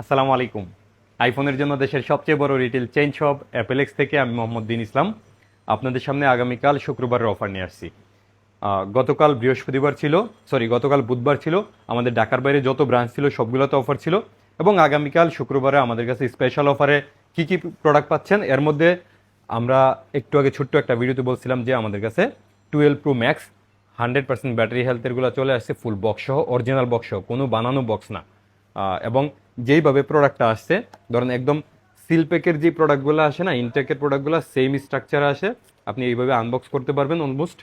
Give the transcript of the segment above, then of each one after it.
আসসালামু আলাইকুম। আইফোনের জন্য দেশের সবচেয়ে বড় রিটেল চেঞ্জ শপ অ্যাপেলেক্স থেকে আমি মোহাম্মদ দিন ইসলাম। আপনাদের সামনে আগামীকাল শুক্রবারের অফার নিয়ে আসছি। গতকাল বৃহস্পতিবার ছিল, সরি, গতকাল বুধবার ছিল। আমাদের ঢাকার বাইরে যত ব্রাঞ্চ ছিল, সবগুলোতে অফার ছিল। এবং আগামীকাল শুক্রবারে আমাদের কাছে স্পেশাল অফারে কি কি প্রোডাক্ট পাচ্ছেন, এর মধ্যে আমরা একটু আগে ছোট্ট একটা ভিডিওতে বলছিলাম যে আমাদের কাছে twelve pro max hundred percent battery হেলথেরগুলো চলে আসছে, ফুল বক্স সহ, অরিজিনাল বক্স সহ। কোনো বানানো বক্স না। এবং যেইভাবে প্রোডাক্টটা আসছে, ধরেন একদম সিলপ্যাকের যে প্রোডাক্টগুলো আসে না ইনটেকের প্রোডাক্টগুলো সেম স্ট্রাকচারে আসে। আপনি এইভাবে আনবক্স করতে পারবেন অলমোস্ট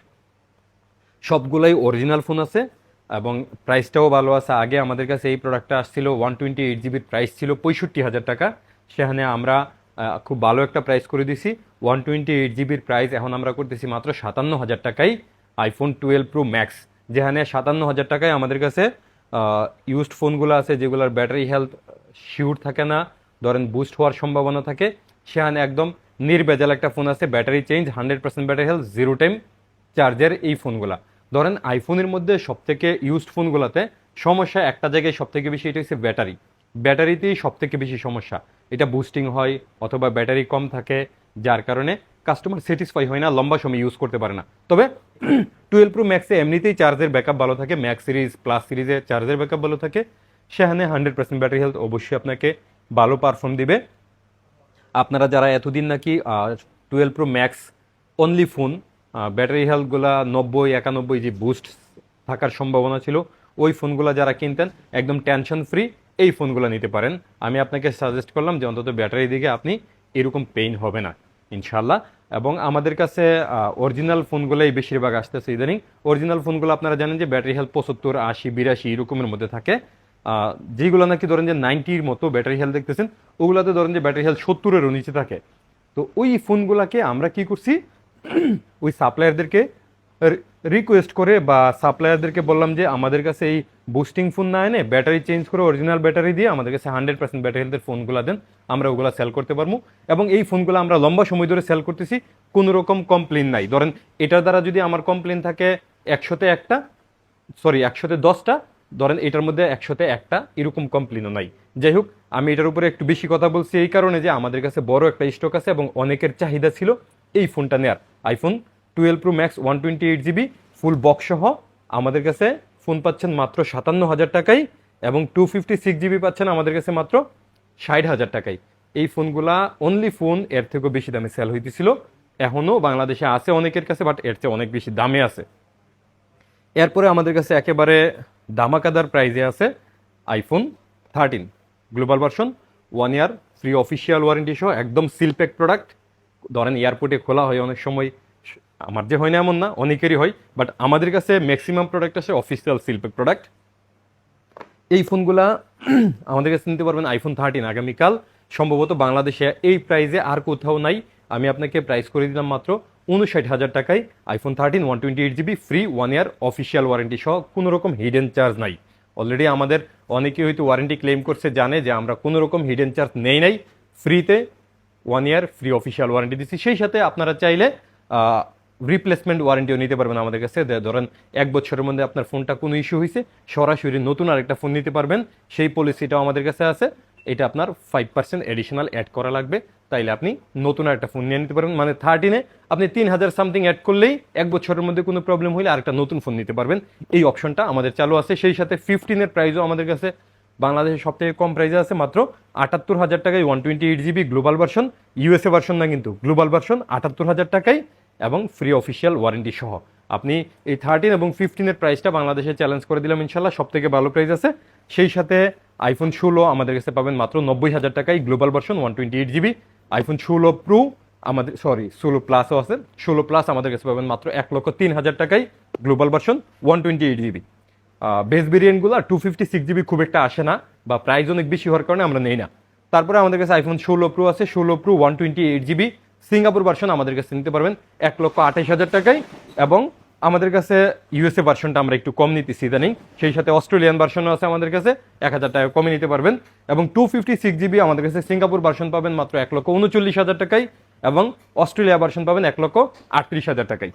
সবগুলাই অরিজিনাল ফোন আছে এবং প্রাইসটাও ভালো আছে। আগে আমাদের কাছে এই প্রোডাক্টটা আসছিল ওয়ান টোয়েন্টি এইট জিবির প্রাইস ছিল পঁয়ষট্টি হাজার টাকা। সেখানে আমরা খুব ভালো একটা প্রাইস করে দিছি। ওয়ান টোয়েন্টি এইট জিবির প্রাইস এখন আমরা করতেছি মাত্র সাতান্ন হাজার টাকায় আইফোন টুয়েলভ প্রো ম্যাক্স যেখানে সাতান্ন হাজার টাকায় আমাদের কাছে ইউজড ফোনগুলো আছে যেগুলোর ব্যাটারি হেলথ শিওর থাকে না, ধরেন বুস্ট হওয়ার সম্ভাবনা থাকে, সেখানে একদম নির্বেজাল একটা ফোন আছে battery change hundred percent battery health zero time চার্জের এই ফোনগুলা ধরেন আইফোনের মধ্যে সবথেকে ইউজড ফোনগুলোতে সমস্যা একটা জায়গায় সবথেকে বেশি, এটা হচ্ছে ব্যাটারি ব্যাটারিতেই সবথেকে বেশি সমস্যা। এটা বুস্টিং হয় অথবা ব্যাটারি কম থাকে, যার কারণে কাস্টমার স্যাটিসফাই হয় না, লম্বা সময় ইউজ করতে পারে না। তবে টুয়েলভ প্রো ম্যাক্সে এমনিতেই চার্জের ব্যাকআপ ভালো থাকে ম্যাক্স সিরিজ প্লাস সিরিজে চার্জের ব্যাকআপ ভালো থাকে। সেখানে হান্ড্রেড পার্সেন্ট ব্যাটারি হেলথ অবশ্যই আপনাকে ভালো পারফর্ম দিবে। আপনারা যারা এতদিন নাকি twelve pro max only phone battery হেলথগুলা নব্বই, একানব্বই যে বুস্ট থাকার সম্ভাবনা ছিল, ওই ফোনগুলো যারা কিনতেন, একদম টেনশন ফ্রি এই ফোনগুলো নিতে পারেন। আমি আপনাকে সাজেস্ট করলাম যে অন্তত ব্যাটারি দিকে আপনি এরকম পেইন হবে না। ইনশাল্লাহ এবং আমাদের কাছে অরিজিনাল ফোনগুলোই বেশিরভাগ আসতেছে ইদানিং। অরিজিনাল ফোনগুলো আপনারা জানেন যে ব্যাটারি হেলথ পঁচাত্তর, আশি, বিরাশি এরকমের মধ্যে থাকে। যেগুলো নাকি ধরেন যে নাইনটির মতো ব্যাটারি হেলথ দেখতেছেন, ওগুলোতে ধরেন যে ব্যাটারি হেলথ সত্তরেরও নিচে থাকে। তো ওই ফোনগুলোকে আমরা কি করছি? ওই সাপ্লায়ারদেরকে রিকোয়েস্ট করে বা সাপ্লায়ারদেরকে বললাম যে আমাদের কাছে এই বুস্টিং ফোন না এনে ব্যাটারি চেঞ্জ করে অরিজিনাল ব্যাটারি দিয়ে আমাদের কাছে হান্ড্রেড পার্সেন্ট ব্যাটারি হেলথের ফোনগুলো দেন। আমরা ওগুলো সেল করতে পারব। এবং এই ফোনগুলো আমরা লম্বা সময় ধরে সেল করতেছি। কোনো রকম কমপ্লেন নাই। ধরেন এটার দ্বারা যদি আমার কমপ্লেন থাকে একশোতে একটা সরি একশোতে দশটা, ধরেন এটার মধ্যে একশোতে একটা, এরকম কমপ্লেনও নাই। যাই হোক, আমি এটার উপরে একটু বেশি কথা বলছি এই কারণে যে আমাদের কাছে বড় একটা স্টক আছে এবং অনেকের চাহিদা ছিল এই ফোনটা নেয়ার। IPhone twelve pro max one twenty eight GB full box সহ আমাদের কাছে ফোন পাচ্ছেন মাত্র সাতান্ন হাজার টাকায় এবং টু ফিফটি সিক্স জিবি পাচ্ছেন আমাদের কাছে মাত্র ষাট হাজার টাকায়। এই ফোনগুলা অনলি ফোন এর থেকেও বেশি দামে সেল হইতেছিল। এখনও বাংলাদেশে আছে অনেকের কাছে বাট এর চেয়ে অনেক বেশি দামে আছে। এরপরে আমাদের কাছে একেবারে দামাকাদার প্রাইজে আছে iPhone thirteen global version one year free official warranty সহ একদম সিলপ্যাক প্রোডাক্ট ধরেন এয়ারপোর্টে খোলা হয় অনেক সময় আমার যে হয় না এমন না, অনেকেরই হয় বাট আমাদের কাছে ম্যাক্সিমাম প্রোডাক্ট আছে অফিসিয়াল সিলপ্যাক প্রোডাক্ট এই ফোনগুলা আমাদের কাছে নিতে পারবেন আইফোন থার্টিন আগামীকাল। সম্ভবত বাংলাদেশে এই প্রাইজে আর কোথাও নাই। আমি আপনাকে প্রাইস করে দিলাম মাত্র উনষাট হাজার টাকায়। IPhone thirteen one twenty eight GB free one year official warranty সহ কোনো রকম হিডেন চার্জ নাই। অলরেডি আমাদের অনেকেই হয়তো ওয়ারেন্টি ক্লেম করছে, জানে যে আমরা কোনো রকম হিডেন চার্জ নেই নাই। ফ্রিতে one year free official warranty দিচ্ছি। সেই সাথে আপনারা চাইলে রিপ্লেসমেন্ট ওয়ারেন্টিও নিতে পারবেন আমাদের কাছে। ধরেন এক বছরের মধ্যে আপনার ফোনটা কোনো ইস্যু হয়েছে সরাসরি নতুন আরেকটা ফোন নিতে পারবেন। সেই পলিসিটাও আমাদের কাছে আছে। এটা আপনার ফাইভ পার্সেন্ট অ্যাডিশনাল অ্যাড করা লাগবে। তাইলে আপনি নতুন একটা ফোন নিয়ে নিতে পারবেন। মানে থার্টিনে আপনি তিন হাজার সামথিং অ্যাড করলেই এক বছরের মধ্যে কোনো প্রবলেম হলে আরেকটা নতুন ফোন নিতে পারবেন। এই অপশনটা আমাদের চালু আছে। সেই সাথে ফিফটিনের প্রাইসও আমাদের কাছে বাংলাদেশের সব থেকে কম প্রাইসে আছে মাত্র আটাত্তর হাজার টাকায় one twenty eight GB global version USA version না কিন্তু গ্লোবাল ভার্সন আটাত্তর হাজার টাকায় এবং ফ্রি অফিসিয়াল ওয়ারেন্টি সহ। আপনি এই থার্টিন এবং ফিফটিনের প্রাইসটা বাংলাদেশে চ্যালেঞ্জ করে দিলাম ইনশাল্লাহ সব থেকে ভালো প্রাইস আছে। সেই সাথে আইফোন ষোলো আমাদের কাছে পাবেন মাত্র নব্বই হাজার টাকায় global version one twenty eight GB iPhone ষোলো প্রো আমাদের সরি ষোলো প্লাসও আছে। ষোলো প্লাস আমাদের কাছে পাবেন মাত্র এক লক্ষ তিন হাজার টাকায় global version one twenty eight GB base ভেরিয়েন্টগুলো two fifty six GB খুব একটা আসে না বা প্রাইস অনেক বেশি হওয়ার কারণে আমরা নেই না। তারপরে আমাদের কাছে আইফোন ষোলো প্রো আছে, ষোলো pro one twenty eight GB Singapore version আমাদের কাছে নিতে পারবেন। এক লক্ষ আঠাইশ হাজার টাকায় এবং আমাদের কাছে ইউএসএ ভার্সনটা আমরা একটু কম নিতেছি ইদানিং। সেই সাথে অস্ট্রেলিয়ান ভার্সনও আছে আমাদের কাছে, এক হাজার টাকা কমে নিতে পারবেন। এবং টু ফিফটি সিক্স জিবি আমাদের কাছে সিঙ্গাপুর ভার্সন পাবেন মাত্র এক লক্ষ উনচল্লিশ হাজার টাকায় এবং অস্ট্রেলিয়া ভার্সন পাবেন এক লক্ষ আটত্রিশ হাজার টাকায়।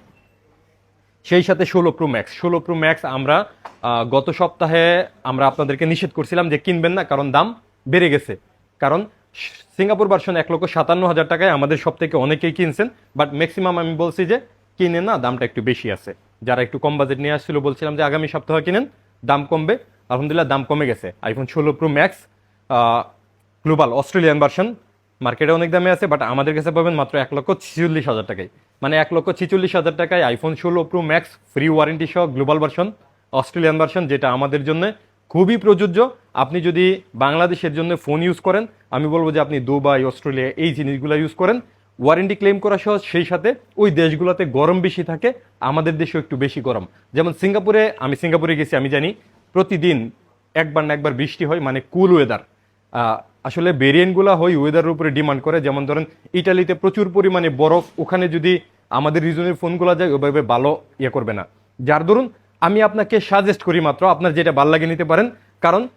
সেই সাথে ষোলো প্রো ম্যাক্স ষোলো প্রো ম্যাক্স আমরা গত সপ্তাহে আমরা আপনাদেরকে নিষেধ করছিলাম যে কিনবেন না, কারণ দাম বেড়ে গেছে। কারণ সিঙ্গাপুর ভার্সন এক লক্ষ সাতান্ন হাজার টাকায় আমাদের সব থেকে অনেকেই কিনছেন বাট ম্যাক্সিমাম আমি বলছি যে কিনে না, দামটা একটু বেশি আছে। যারা একটু কম বাজেট নিয়ে আসছিল বলছিলাম যে আগামী সপ্তাহে কিনেন, দাম কমবে। আলহামদুলিল্লাহ, দাম কমে গেছে। আইফোন ষোলো pro max global Australian version মার্কেটে অনেক দামে আছে বাট আমাদের কাছে পাবেন মাত্র এক লক্ষ ছিচল্লিশ হাজার টাকায়। মানে এক লক্ষ ছিচল্লিশ হাজার টাকায় আইফোন ষোলো প্রো ম্যাক্স ফ্রি ওয়ারেন্টি সহ গ্লোবাল ভার্সন অস্ট্রেলিয়ান ভার্সন যেটা আমাদের জন্য খুবই প্রযোজ্য। আপনি যদি বাংলাদেশের জন্য ফোন ইউজ করেন, আমি বলব যে আপনি দুবাই, অস্ট্রেলিয়া এই জিনিসগুলো ইউজ করেন। ওয়ারেন্টি ক্লেম করা সহ সেই সাথে ওই দেশগুলোতে গরম বেশি থাকে, আমাদের দেশেও একটু বেশি গরম। যেমন সিঙ্গাপুরে, আমি সিঙ্গাপুরে গেছি, আমি জানি প্রতিদিন একবার না একবার বৃষ্টি হয় মানে কুল ওয়েদার আসলে ভেরিয়েন্টগুলো হয় ওয়েদারের উপরে ডিমান্ড করে। যেমন ধরেন ইটালিতে প্রচুর পরিমাণে বরফ, ওখানে যদি আমাদের রিজনের ফোনগুলো যায় ওইভাবে ভালো ইয়ে করবে না। যার দরুন আমি আপনাকে সাজেস্ট করি মাত্র, আপনার যেটা ভালো লাগে নিতে পারেন। কারণ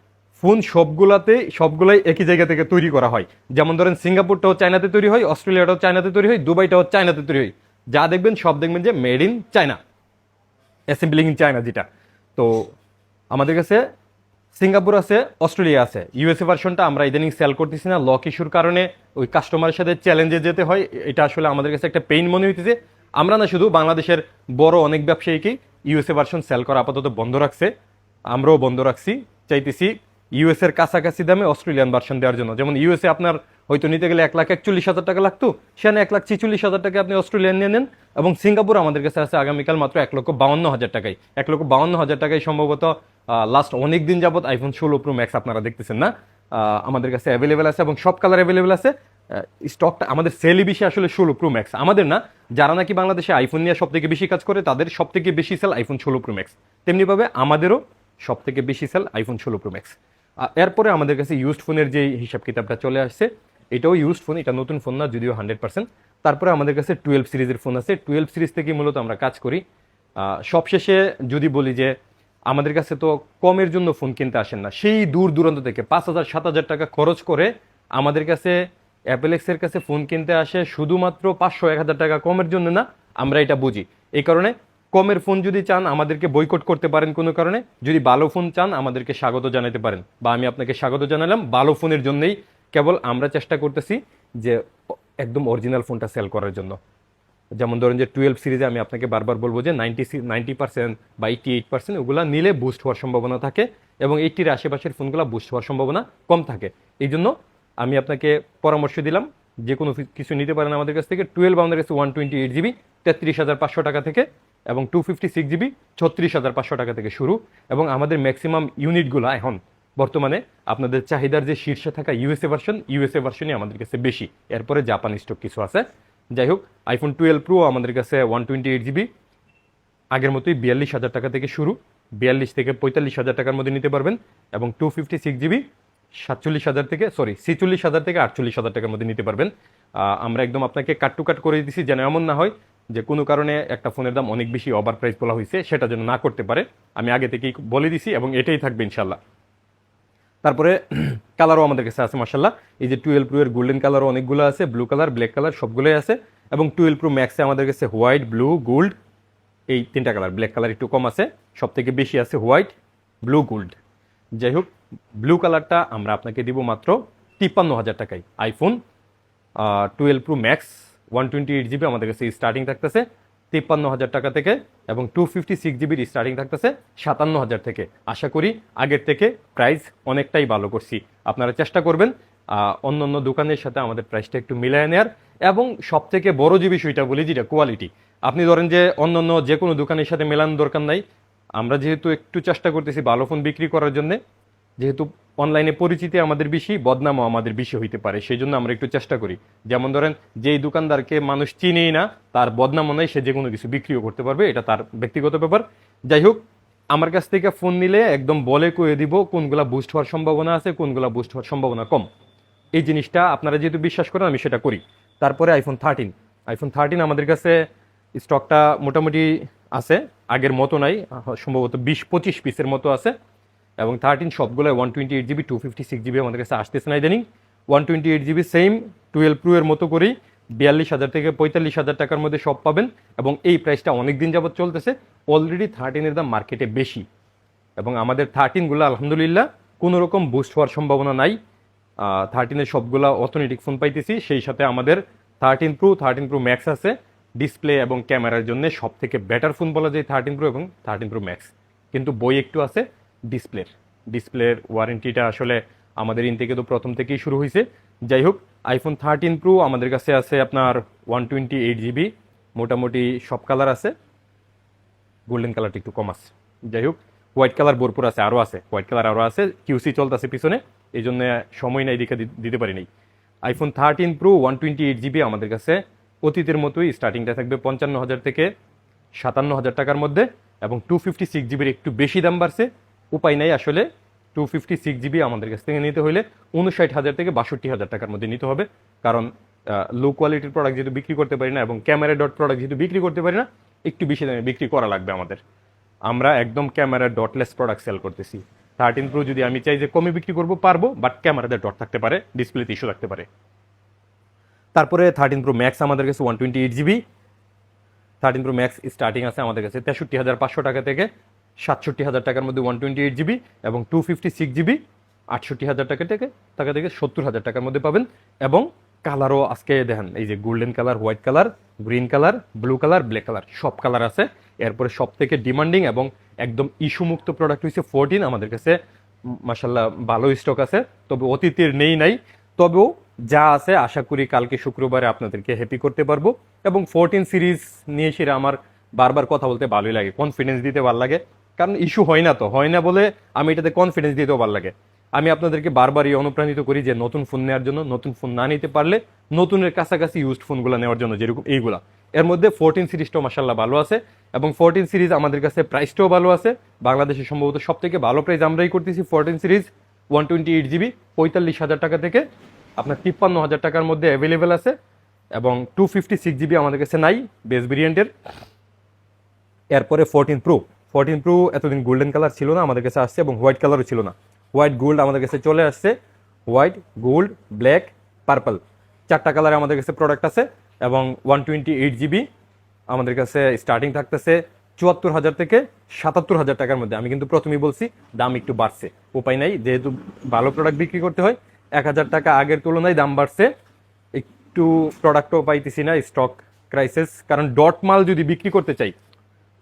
ফোন সবগুলাতে, সবগুলাই একই জায়গা থেকে তৈরি করা হয়। যেমন ধরেন, সিঙ্গাপুরটাও চায়নাতে তৈরি হয়, অস্ট্রেলিয়াটাও চায়নাতে তৈরি হয়, দুবাইটাও চায়নাতে তৈরি হয়। যা দেখবেন, সব দেখবেন যে made in China assembling in China যেটা। তো আমাদের কাছে সিঙ্গাপুর আছে, অস্ট্রেলিয়া আছে। ইউএসএ ভার্সনটা আমরা ইদানিং সেল করতেছি না। লক ইস্যুর কারণে ওই কাস্টমারের সাথে চ্যালেঞ্জে যেতে হয়। এটা আসলে আমাদের কাছে একটা পেইন মনে হইতেছে। আমরা না শুধু বাংলাদেশের বড় অনেক ব্যবসায়ীকেই ইউএসএ ভার্সন সেল করা আপাতত বন্ধ রাখছে। আমরাও বন্ধ রাখছি। চাইতেছি ইউএস এর কাছাকাছি দামে অস্ট্রেলিয়ান ভার্সন দেওয়ার জন্য। যেমন ইউএসএ আপনার হয়তো নিতে গেলে এক লাখ একচল্লিশ হাজার টাকা লাগতো, সেখানে এক লাখ ছিচল্লিশ হাজার টাকা আপনি অস্ট্রেলিয়ান নিয়ে নেন এবং সিঙ্গাপুর আমাদের কাছে আছে আগামীকাল মাত্র এক লক্ষ বাউন্ন হাজার টাকায়। এক লক্ষ বাউন্ন হাজার টাকায় সম্ভবত লাস্ট অনেক দিন যাবত আইফোন ষোলো প্রো ম্যাক্স আপনারা দেখতেছেন না। আমাদের কাছে অ্যাভেলেবেল আছে এবং সব কালার অ্যাভেলেবেল আছে। স্টকটা আমাদের সেলই বেশি আসলে ষোলো প্রো ম্যাক্স আমাদের না, যারা নাকি বাংলাদেশে আইফোন নিয়ে সব থেকে বেশি কাজ করে, তাদের সব থেকে বেশি সেল আইফোন ষোলো প্রো ম্যাক্স তেমনিভাবে আমাদেরও সব থেকে বেশি সেল আইফোন ষোলো প্রো ম্যাক্স এরপরে আমাদের কাছে ইউজড ফোনের যে হিসাব কিতাবটা চলে আসছে, এটাও ইউজড ফোন এটা নতুন ফোন না, যদিও হান্ড্রেড পার্সেন্ট তারপরে আমাদের কাছে টুয়েলভ সিরিজের ফোন আছে। টুয়েলভ সিরিজ থেকে মূলত আমরা কাজ করি। সবশেষে যদি বলি যে, আমাদের কাছে তো কমের জন্য ফোন কিনতে আসেন না, সেই দূর দূরান্ত থেকে পাঁচ হাজার, সাত হাজার টাকা খরচ করে আমাদের কাছে অ্যাপেলেক্সের কাছে ফোন কিনতে আসে শুধুমাত্র পাঁচশো, এক হাজার টাকা কমের জন্য না, আমরা এটা বুঝি। এই কারণে কমের ফোন যদি চান, আমাদেরকে বয়কট করতে পারেন কোনো কারণে। যদি ভালো ফোন চান, আমাদেরকে স্বাগত জানাতে পারেন। বা আমি আপনাকে স্বাগত জানালাম, ভালো ফোনের জন্যই। কেবল আমরা চেষ্টা করতেছি যে একদম অরিজিনাল ফোনটা সেল করার জন্য। যেমন ধরেন যে টুয়েলভ সিরিজে আমি আপনাকে বারবার বলব যে নাইনটি সি নাইনটি পার্সেন্ট বা এইটি এইট পার্সেন্ট ওগুলো নিলে বুস্ট হওয়ার সম্ভাবনা থাকে এবং এইটির আশেপাশের ফোনগুলো বুস্ট হওয়ার সম্ভাবনা কম থাকে। এই জন্য আমি আপনাকে পরামর্শ দিলাম, যে কোনো কিছু নিতে পারেন আমাদের কাছ থেকে টুয়েলভ আমাদের কাছে ওয়ান টোয়েন্টি এইট জিবি তেত্রিশ হাজার পাঁচশো টাকা থেকে, এবং টু ফিফটি সিক্স জিবি ছত্রিশ হাজার পাঁচশো টাকা থেকে শুরু, এবং আমাদের ম্যাক্সিমাম ইউনিটগুলো এখন বর্তমানে আপনাদের চাহিদার যে শীর্ষে থাকা ইউএসএ ভার্সন ইউএসএ ভার্সনই আমাদের কাছে বেশি। এরপরে জাপান স্টক কিছু আছে। যাই হোক আইফোন টুয়েলভ প্রো আমাদের কাছে ওয়ান টোয়েন্টি এইট জিবি আগের মতোই বিয়াল্লিশ হাজার টাকা থেকে শুরু, বিয়াল্লিশ থেকে পঁয়তাল্লিশ হাজার টাকার মধ্যে নিতে পারবেন, এবং টু ফিফটি সিক্স জিবি সাতচল্লিশ হাজার থেকে সরি ছিচল্লিশ হাজার থেকে আটচল্লিশ হাজার টাকার মধ্যে নিতে পারবেন। আমরা একদম আপনাকে কাট টু কাট করে দিছি, যেন এমন না হয় যে কোনো কারণে একটা ফোনের দাম অনেক বেশি ওভার প্রাইস বলা হয়েছে, সেটা যেন না করতে পারে। আমি আগে থেকেই বলে দিছি এবং এটাই থাকবে ইনশাল্লাহ তারপরে কালারও আমাদের কাছে আছে মার্শাল্লাহ এই যে টুয়েলভ প্রো এর গোল্ডেন কালারও অনেকগুলো আছে ব্লু কালার ব্ল্যাক কালার সবগুলোই আছে। এবং টুয়েলভ প্রো ম্যাক্সে আমাদের কাছে হোয়াইট ব্লু গোল্ড এই তিনটা কালার ব্ল্যাক কালার একটু কম আছে। সব থেকে বেশি আছে হোয়াইট ব্লু গোল্ড যাই হোক ব্লু কালারটা আমরা আপনাকে দিব মাত্র তিপ্পান্ন হাজার টাকায়। IPhone twelve pro max one twenty eight GB আমাদের কাছে স্টার্টিং থাকতেছে তিপ্পান্ন হাজার টাকা থেকে এবং টু ফিফটি সিক্স জিবির স্টার্টিং থাকতেছে সাতান্ন হাজার থেকে। আশা করি আগের থেকে প্রাইস অনেকটাই ভালো করছি। আপনারা চেষ্টা করবেন অন্য অন্য দোকানের সাথে আমাদের প্রাইসটা একটু মিলিয়ে নেওয়ার এবং সব থেকে বড় যে বিষয়টা বলি, যেটা কোয়ালিটি আপনি ধরেন যে অন্য অন্য যে কোনো দোকানের সাথে মেলানোর দরকার নাই আমরা যেহেতু একটু চেষ্টা করতেছি ভালো ফোন বিক্রি করার জন্য, যেহেতু অনলাইনে পরিচিতি আমাদের বেশি, বদনামও আমাদের বেশি হইতে পারে সেই জন্য আমরা একটু চেষ্টা করি। যেমন ধরেন, যেই দোকানদারকে মানুষ চিনেই না, তার বদনামও নাই, সে যে কোনো কিছু বিক্রিও করতে পারবে, এটা তার ব্যক্তিগত ব্যাপার। যাই হোক, আমার কাছ থেকে ফোন নিলে একদম বলে কয়ে দিব কোনগুলা বুস্ট হওয়ার সম্ভাবনা আছে, কোনগুলা বুস্ট হওয়ার সম্ভাবনা কম। এই জিনিসটা আপনারা যেহেতু বিশ্বাস করেন, আমি সেটা করি। তারপরে আইফোন থার্টিন আইফোন থার্টিন আমাদের কাছে স্টকটা মোটামুটি আছে। আগের মতো নাই, সম্ভবত বিশ, পঁচিশ পিসের মতো আছে। এবং থার্টিন সবগুলো one twenty eight GB two fifty six GB আমাদের কাছে আসতেছে না ইদানিং। One twenty eight GB same twelve pro এর মতো করেই বিয়াল্লিশ হাজার থেকে পঁয়তাল্লিশ হাজার টাকার মধ্যে সব পাবেন। এবং এই প্রাইসটা অনেক দিন যাবৎ চলতেছে। অলরেডি থার্টিনের দাম মার্কেটে বেশি। এবং আমাদের থার্টিনগুলো আলহামদুলিল্লাহ, কোনো রকম বুস্ট হওয়ার সম্ভাবনা নাই। থার্টিনের সবগুলা অর্থনৈতিক ফোন পাইতেছি। সেই সাথে আমাদের thirteen pro thirteen pro max আছে। ডিসপ্লে এবং ক্যামেরার জন্য সব থেকে বেটার ফোন বলা যায় থার্টিন প্রো এবং থার্টিন প্রো ম্যাক্স কিন্তু বই একটু আছে ডিসপ্লের ডিসপ্লের ওয়ারেন্টিটা আসলে আমাদের ইন থেকে তো প্রথম থেকেই শুরু হয়েছে যাই হোক আইফোন থার্টিন প্রো আমাদের কাছে আছে আপনার ওয়ান টোয়েন্টি এইট জিবি মোটামুটি সব কালার আছে। গোল্ডেন কালারটা একটু কম আছে। যাই হোক হোয়াইট কালার ভরপুর আছে, আরও আছে। হোয়াইট কালার আরও আছে কিউসি চলতেছে পিছনে, এই জন্য সময় নাই দিকে দিতে পারিনি iPhone thirteen pro one twenty eight GB আমাদের কাছে অতীতের মতোই স্টার্টিংটা থাকবে পঞ্চান্ন হাজার থেকে সাতান্ন হাজার টাকার মধ্যে এবং টু ফিফটি সিক্স জিবির একটু বেশি দাম বাড়ছে। উপায় নাই আসলে টু ফিফটি সিক্স জিবি আমাদের কাছ থেকে নিতে হলে উনষাট হাজার থেকে বাষট্টি হাজার টাকার মধ্যে নিতে হবে। কারণ লো কোয়ালিটির প্রোডাক্ট যেহেতু বিক্রি করতে পারি না এবং ক্যামেরা ডট প্রোডাক্ট যেহেতু বিক্রি করতে পারি না, একটু বেশি দামে বিক্রি করা লাগবে আমাদের। আমরা একদম ক্যামেরা ডটলেস প্রোডাক্ট সেল করতেছি। থার্টিন প্রো যদি আমি চাই যে কমে বিক্রি করব, পারব বাট ক্যামেরাতে ডট থাকতে পারে ডিসপ্লেতে ইস্যু থাকতে পারে। তারপরে থার্টিন প্রো ম্যাক্স আমাদের কাছে one twenty eight GB thirteen pro max starting আছে আমাদের কাছে তেষট্টি হাজার পাঁচশো টাকা থেকে সাতষট্টি হাজার টাকার মধ্যে ওয়ান টোয়েন্টি এইট জিবি এবং টু ফিফটি সিক্স জিবি আটষট্টি হাজার টাকা থেকে টাকা থেকে সত্তর হাজার টাকার মধ্যে পাবেন। এবং কালারও আজকে দেখেন, এই যে golden colour white colour green colour blue colour black colour সব কালার আছে। এরপরে সব থেকে ডিমান্ডিং এবং একদম ইস্যুমুক্ত প্রোডাক্ট হচ্ছে ফোরটিন আমাদের কাছে মাসাল্লাহ ভালো স্টক আছে। তবে অতীতের নেই নাই। তবেও যা আছে, আশা করি কালকে শুক্রবারে আপনাদেরকে হ্যাপি করতে পারব। এবং ফোরটিন সিরিজ নিয়ে সেটা আমার বারবার কথা বলতে ভালোই লাগে কনফিডেন্স দিতে ভালো লাগে। কারণ ইস্যু হয় না তো, হয় না বলে আমি এটাতে কনফিডেন্স দিতেও ভালো লাগে। আমি আপনাদেরকে বারবারই অনুপ্রাণিত করি যে নতুন ফোন নেওয়ার জন্য, নতুন ফোন না নিতে পারলে নতুনের কাছাকাছি ইউজড ফোনগুলো নেওয়ার জন্য যেরকম এইগুলা। এর মধ্যে ফোরটিন সিরিজটাও মাসাল্লাহ ভালো আছে এবং ফোরটিন সিরিজ আমাদের কাছে প্রাইসটাও ভালো আছে। বাংলাদেশে সম্ভবত সব থেকে ভালো প্রাইস আমরাই করতেছি fourteen series one twenty eight GB পঁয়তাল্লিশ হাজার টাকা থেকে আপনার তিপ্পান্ন হাজার টাকার মধ্যে অ্যাভেলেবেল আছে এবং টু ফিফটি সিক্স জিবি আমাদের কাছে নাই বেস ভেরিয়েন্টের এরপরে ফোরটিন প্রো ফোরটিন প্রো এতদিন গোল্ডেন কালার ছিল না, আমাদের কাছে আসছে এবং হোয়াইট কালারও ছিল না। হোয়াইট গোল্ড আমাদের কাছে চলে আসছে। হোয়াইট গোল্ড ব্ল্যাক পার্পল চারটা কালারে আমাদের কাছে প্রোডাক্ট আছে এবং ওয়ান টোয়েন্টি এইট জিবি আমাদের কাছে স্টার্টিং থাকতেছে চুয়াত্তর হাজার থেকে সাতাত্তর হাজার টাকার মধ্যে। আমি কিন্তু প্রথমেই বলছি, দাম একটু বাড়ছে। উপায় নাই, যেহেতু ভালো প্রোডাক্ট বিক্রি করতে হয় এক হাজার টাকা আগের তুলনায় দাম বাড়ছে। একটু প্রোডাক্টও পাইতেছি না স্টক ক্রাইসিস কারণ ডট মাল যদি বিক্রি করতে চাই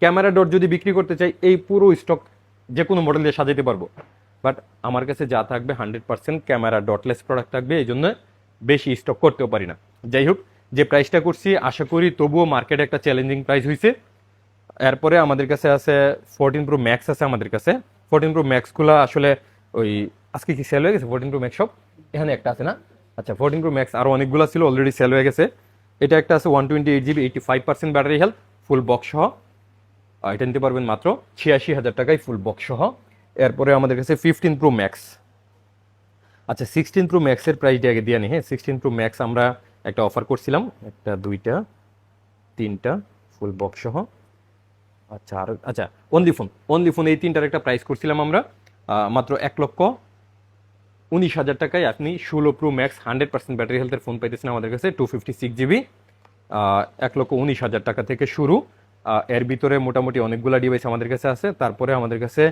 ক্যামেরা ডট যদি বিক্রি করতে চাই, এই পুরো স্টক যে কোনো মডেল দিয়ে সাজাতে পারব। বাট আমার কাছে যা থাকবে hundred percent camera dotless product থাকবে, এই জন্য বেশি স্টক করতেও পারি না। যাই হোক, যে প্রাইসটা করছি, আশা করি তবুও মার্কেটে একটা চ্যালেঞ্জিং প্রাইস হয়েছে এরপরে আমাদের কাছে আছে ফোরটিন প্রো ম্যাক্স আছে আমাদের কাছে। ফোরটিন প্রো ম্যাক্সগুলো আসলে ওই আজকে কি সেল হয়ে গেছে? ফোরটিন প্রো ম্যাক্স সব এখানে একটা আছে না? আচ্ছা ফোরটিন প্রো ম্যাক্স আরও অনেকগুলো ছিল অলরেডি সেল হয়ে গেছে। এটা একটা আছে one twenty eight GB eighty five percent battery health full box সহ। এটা নিতে পারবেন মাত্র ছিয়াশি হাজার টাকায় ফুল বক্স সহ। এরপরে আমাদের কাছে ফিফটিন প্রো ম্যাক্স আচ্ছা সিক্সটিন প্রো ম্যাক্সের প্রাইসটা আগে দিয়ে নি হ্যাঁ? সিক্সটিন প্রো ম্যাক্স আমরা একটা অফার করছিলাম, একটা, দুইটা, তিনটা ফুল বক্স সহ। আচ্ছা আর আচ্ছা অনলি ফোন অনলি ফোন এই তিনটার একটা প্রাইস করছিলাম আমরা। মাত্র এক লক্ষ উনিশ হাজার টাকায় আপনি ষোলো pro max hundred percent battery হেলথের ফোন পাইতেছেন আমাদের কাছে টু ফিফটি সিক্স জিবি এক লক্ষ উনিশ হাজার টাকা থেকে শুরু। এর ভিতরে মোটামুটি অনেকগুলো ডিভাইস আমাদের কাছে আছে। তারপরে আমাদের কাছে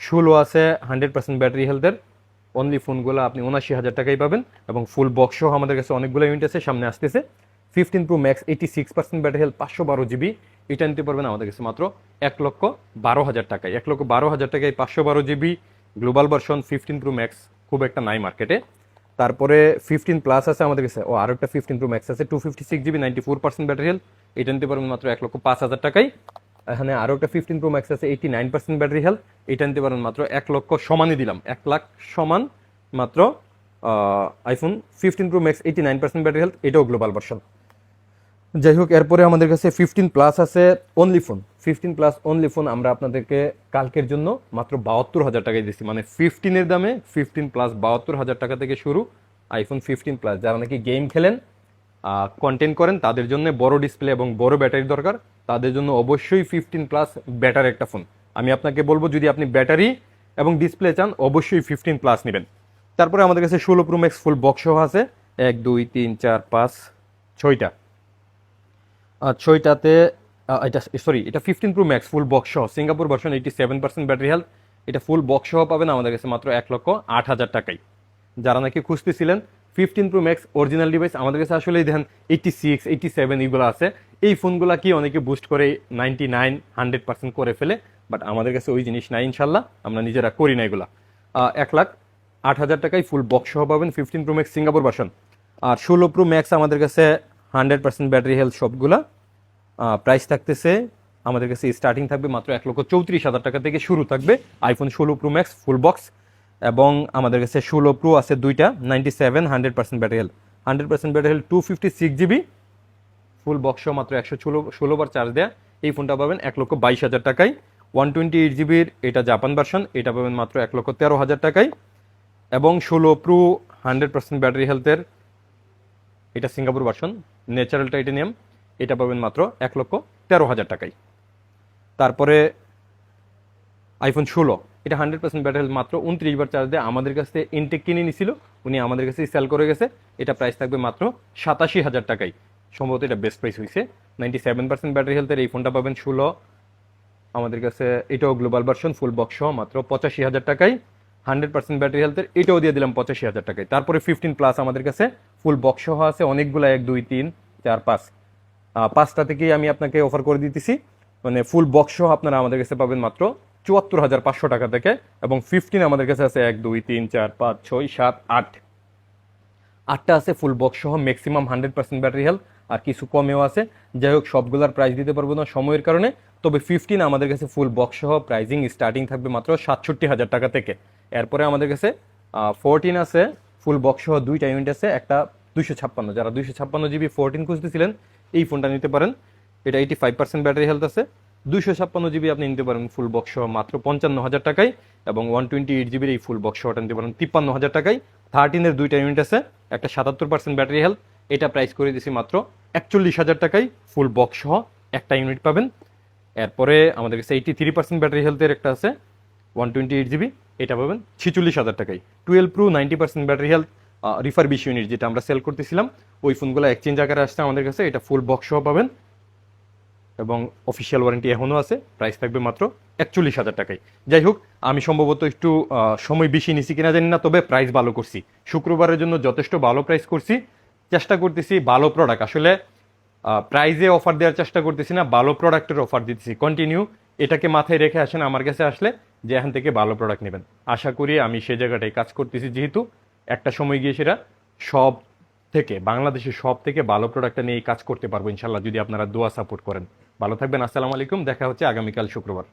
ষোলো আছে হান্ড্রেড পার্সেন্ট ব্যাটারি হেলথের অনলি ফোনগুলো আপনি উনাশি হাজার টাকাই পাবেন এবং ফুল বক্সও আমাদের কাছে অনেকগুলো ইউনিট আছে, সামনে আসতেছে। Fifteen pro max eighty six percent battery health পাঁচশো বারো জিবি এটা নিতে পারবেন আমাদের কাছে মাত্র এক লক্ষ বারো হাজার টাকায়। এক লক্ষ বারো হাজার টাকায় পাঁচশো বারো GB global version fifteen pro max খুব একটা নাই মার্কেটে তারপরে ফিফটিন প্লাস আছে আমাদের কাছে। ও আরও একটা ফিফটিন প্রো ম্যাক্স আছে two fifty six GB ninety four percent battery health এটা নিতে পারবেন মাত্র এক লক্ষ পাঁচ হাজার টাকায়। এখানে আরও একটা ফিফটিন প্রো ম্যাক্স আছে eighty nine percent battery health এটা নিতে পারেন মাত্র এক লক্ষ সমানই দিলাম। এক লাখ সমান মাত্র iPhone fifteen pro max eighty nine percent battery health এটাও গ্লোবাল ভার্সন যাই হোক, এরপরে আমাদের কাছে ফিফটিন প্লাস আছে only phone fifteen plus only phone আমরা আপনাদেরকে কালকের জন্য মাত্র বাহাত্তর হাজার টাকায় দিচ্ছি মানে ফিফটিনের দামে ফিফটিন প্লাস বাহাত্তর হাজার টাকা থেকে শুরু আইফোন ফিফটিন প্লাস যারা নাকি গেম খেলেন কন্টেন্ট করেন, তাদের জন্য বড় ডিসপ্লে এবং বড় ব্যাটারি দরকার। তাদের জন্য অবশ্যই ফিফটিন প্লাস ব্যাটার একটা ফোন আমি আপনাকে বলব, যদি আপনি ব্যাটারি এবং ডিসপ্লে চান, অবশ্যই ফিফটিন প্লাস নেবেন। তারপরে আমাদের কাছে ষোলো প্রো ম্যাক্স ফুল বক্স আছে। এক, দুই, তিন, চার, পাঁচ, ছয়টা। ছয়টাতে এটা সরি এটা fifteen pro max full box সহ। Singapore version eighty seven percent battery health এটা ফুল বক্স সহ পাবেন আমাদের কাছে মাত্র এক লক্ষ আট হাজার টাকায়। যারা নাকি খুঁজতেছিলেন fifteen pro max original device আমাদের কাছে আসলে দেখেন এইটটি সিক্স এইটটি সেভেন এইগুলো আছে। এই ফোনগুলো কি অনেকে বুস্ট করে নাইনটি নাইন হান্ড্রেড পার্সেন্ট করে ফেলে বাট আমাদের কাছে ওই জিনিস নাই ইনশাল্লাহ, আমরা নিজেরা করি না এগুলা। এক লাখ আট হাজার টাকায় ফুল বক্স সহ পাবেন fifteen pro max Singapore version আর ষোলো প্রো ম্যাক্স আমাদের কাছে হান্ড্রেড পার্সেন্ট ব্যাটারি হেলথ সবগুলা। প্রাইস থাকতেছে, আমাদের কাছে স্টার্টিং থাকবে মাত্র এক লক্ষ চৌত্রিশ হাজার টাকা থেকে শুরু থাকবে আইফোন ষোলো প্রো ম্যাক্স ফুল বক্স এবং আমাদের কাছে ষোলো প্রো আছে দুইটা ninety seven hundred percent battery health hundred percent battery health two fifty six GB full বক্সও মাত্র একশো ষোলো ষোলো বার চার্জ দেয়া। এই ফোনটা পাবেন এক লক্ষ বাইশ হাজার টাকায়। ওয়ান টোয়েন্টি এইট জিবির এটা জাপান ভার্সন এটা পাবেন মাত্র এক লক্ষ তেরো হাজার টাকায়। এবং ষোলো প্রো হান্ড্রেড পার্সেন্ট ব্যাটারি হেলথের এটা সিঙ্গাপুর ভার্সন ন্যাচারাল টাইটেনিয়াম এটা পাবেন মাত্র এক লক্ষ তেরো হাজার টাকায়। তারপরে আইফোন ষোলো, এটা হান্ড্রেড পার্সেন্ট ব্যাটারি মাত্র উনত্রিশ বার চার্জ দিয়ে আমাদের কাছ থেকে ইনটেক কিনে নিছিল, উনি আমাদের কাছে সেল করে গেছে, এটা প্রাইস থাকবে মাত্র সাতাশি হাজার টাকায়। সম্ভবত এটা বেস্ট প্রাইস হয়েছে। নাইনটি সেভেন পার্সেন্ট ব্যাটারি হেলথের এই ফোনটা পাবেন ষোলো। আমাদের কাছে এটাও গ্লোবাল ভার্সন ফুল বক্স সহ মাত্র পঁচাশি হাজার টাকায়। হান্ড্রেড পার্সেন্ট ব্যাটারি হেলথের এটাও দিয়ে দিলাম পঁচাশি হাজার টাকায়। তারপরে ফিফটিন প্লাস আমাদের কাছে ফুল বক্স সহ আছে, অনেকগুলো এক, দুই, তিন, চার, পাঁচ। পাঁচটা থেকেই আমি আপনাকে অফার করে দিতেছি। মানে ফুল বক্স আপনারা আমাদের কাছে পাবেন মাত্র চুয়াত্তর হাজার পাঁচশো টাকা থেকে এবং ফিফটিন আমাদের কাছে আছে এক, দুই, তিন, চার, পাঁচ, ছয়, সাত, আট। আটটা আছে ফুল বক্স সহ maximum hundred percent battery health আর কিছু কমেও আছে। যাই হোক, সবগুলার প্রাইস দিতে পারব না সময়ের কারণে, তবে ফিফটিন আমাদের কাছে ফুল বক্স সহ প্রাইজিং স্টার্টিং থাকবে মাত্র সাতষট্টি হাজার টাকা থেকে। এরপরে আমাদের কাছে ফোরটিন আছে ফুল বক্স সহ দুইটা ইউনিট আছে, একটা দুইশো ছাপ্পান্ন। যারা দুইশো ছাপ্পান্ন জিবি ফোরটিন খুঁজতেছিলেন এই ফোনটা নিতে পারেন। এটা eighty five percent battery health আছে। দুইশো ছাপ্পান্ন জিবি আপনি নিতে পারেন ফুল বক্স সহ মাত্র পঞ্চান্ন হাজার টাকায় এবং ওয়ান টোয়েন্টি এইট জিবির এই ফুল বক্স সহটা নিতে পারেন তিপ্পান্ন হাজার টাকায়। থার্টিনের দুইটা ইউনিট আছে, একটা সাতাত্তর পার্সেন্ট ব্যাটারি হেলথ এটা প্রাইস করে দিছি মাত্র একচল্লিশ হাজার টাকায়। ফুল বক্স সহ একটা ইউনিট পাবেন। এরপরে আমাদের কাছে এইটি থ্রি পার্সেন্ট ব্যাটারি হেলথের একটা আছে ওয়ান টোয়েন্টি এইট জিবি এটা পাবেন ছিচল্লিশ হাজার টাকায়। Twelve pro ninety percent battery health রিফার বিশ ইউনিট যেটা আমরা সেল করতেছিলাম, ওই ফোনগুলো এক্সচেঞ্জ আকারে আসছে আমাদের কাছে, এটা ফুল বক্স সহ পাবেন। এবং অফিসিয়াল ওয়ারেন্টি এখনও আছে প্রাইস থাকবে মাত্র একচল্লিশ হাজার টাকায়। যাই হোক, আমি সম্ভবত একটু সময় বেশি নিছি কিনা জানি না, তবে প্রাইস ভালো করছি। শুক্রবারের জন্য যথেষ্ট ভালো প্রাইস করছি। চেষ্টা করতেছি ভালো প্রোডাক্ট আসলে প্রাইজে অফার দেওয়ার চেষ্টা করতেছি না, ভালো প্রোডাক্টের অফার দিতেছি। কন্টিনিউ এটাকে মাথায় রেখে আসেন আমার কাছে আসলে, যে এখান থেকে ভালো প্রোডাক্ট নেবেন। আশা করি আমি সে জায়গাটায় কাজ করতেছি যেহেতু। একটা সময় গিয়ে সেটা সব থেকে, বাংলাদেশের সব থেকে ভালো প্রোডাক্টটা নিয়ে কাজ করতে পারব ইনশাল্লাহ যদি আপনারা দোয়া সাপোর্ট করেন। ভালো থাকবেন, আসসালামু আলাইকুম, দেখা হচ্ছে আগামীকাল শুক্রবার।